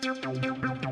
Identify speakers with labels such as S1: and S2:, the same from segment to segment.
S1: Thank you.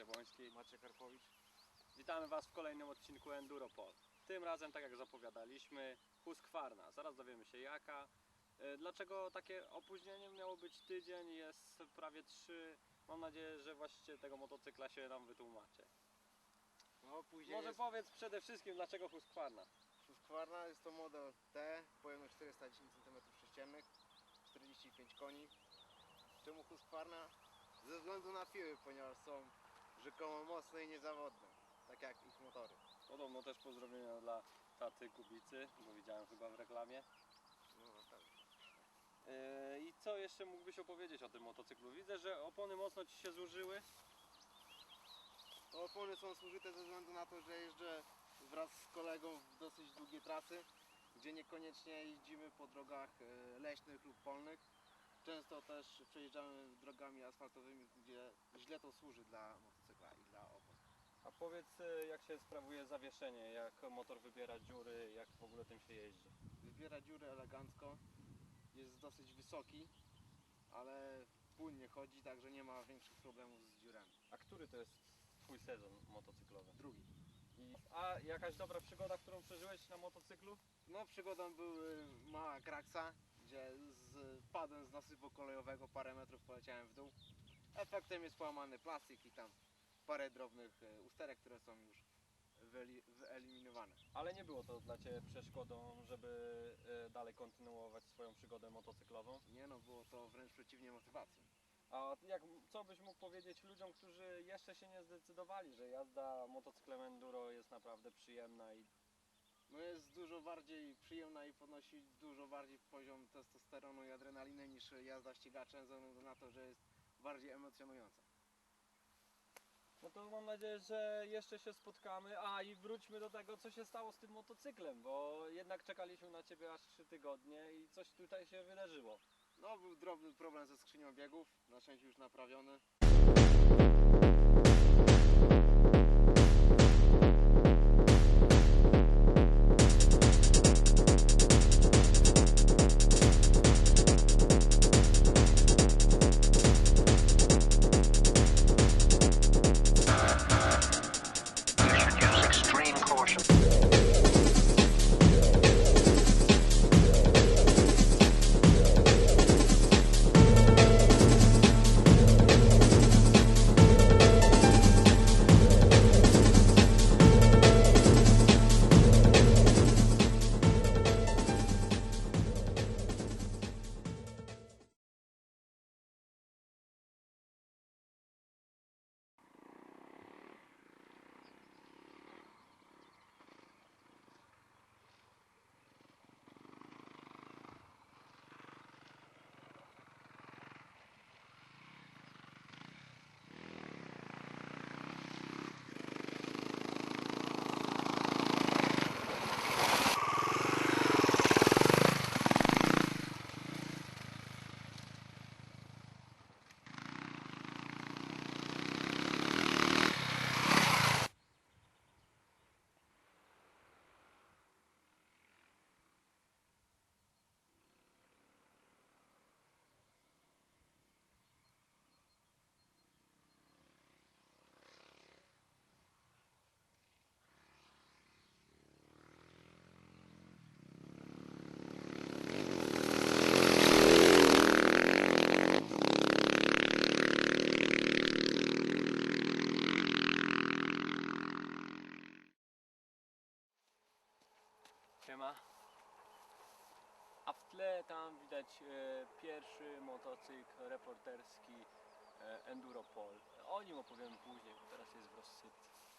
S1: Jabłoński.
S2: Maciek Karpowicz.
S1: Witamy Was w kolejnym odcinku Enduropol. Tym razem, tak jak zapowiadaliśmy, Husqvarna. Zaraz dowiemy się jaka. E, Dlaczego takie opóźnienie miało być tydzień, jest prawie trzy. Mam nadzieję, że właściciel tego motocykla się nam wytłumaczy.
S2: No później
S1: Może
S2: jest
S1: powiedz przede wszystkim, dlaczego Husqvarna?
S2: Husqvarna, jest to model T, pojemność 410 cm3, 45 koni. Czemu Husqvarna? Ze względu na piły, ponieważ są rzekomo mocne i niezawodne, tak jak ich motory.
S1: Podobno też pozdrowienia dla taty Kubicy, bo widziałem chyba w reklamie.
S2: No tak.
S1: E, I co jeszcze mógłbyś opowiedzieć o tym motocyklu? Widzę, że opony mocno Ci się zużyły.
S2: To opony są zużyte ze względu na to, że jeżdżę wraz z kolegą w dosyć długie trasy, gdzie niekoniecznie jeździmy po drogach e, leśnych lub polnych. Często też przejeżdżamy drogami asfaltowymi, gdzie źle to służy dla motocykla i dla opon.
S1: A powiedz, e, jak się sprawuje zawieszenie, jak motor wybiera dziury, jak w ogóle tym się jeździ?
S2: Wybiera dziury elegancko, jest dosyć wysoki, ale płynnie chodzi, także nie ma większych problemów z dziurami.
S1: A który to jest Twój sezon motocyklowy?
S2: Drugi.
S1: I, a jakaś dobra przygoda, którą przeżyłeś na motocyklu?
S2: No przygodą był y, mała kraksa, gdzie z padłem z nasypu kolejowego parę metrów poleciałem w dół. Efektem jest połamany plastik i tam parę drobnych y, usterek, które są już wyeli- wyeliminowane.
S1: Ale nie było to dla Ciebie przeszkodą, żeby e, dalej kontynuować swoją przygodę motocyklową.
S2: Nie no, było to wręcz przeciwnie motywacją.
S1: A jak, co byś mógł powiedzieć ludziom, którzy jeszcze się nie zdecydowali, że jazda motocyklem enduro jest naprawdę przyjemna i
S2: No jest dużo bardziej przyjemna i podnosi dużo bardziej poziom testosteronu i adrenaliny niż jazda ścigaczem, ze względu na to, że jest bardziej emocjonująca.
S1: No to mam nadzieję, że jeszcze się spotkamy. A i wróćmy do tego, co się stało z tym motocyklem, bo jednak czekaliśmy na Ciebie aż 3 tygodnie i coś tutaj się wydarzyło.
S2: No był drobny problem ze skrzynią biegów, na szczęście już naprawiony.
S1: Siema. A w tle tam widać e, pierwszy motocykl reporterski e, Enduropol. O nim opowiemy później, bo teraz jest w rozsypce.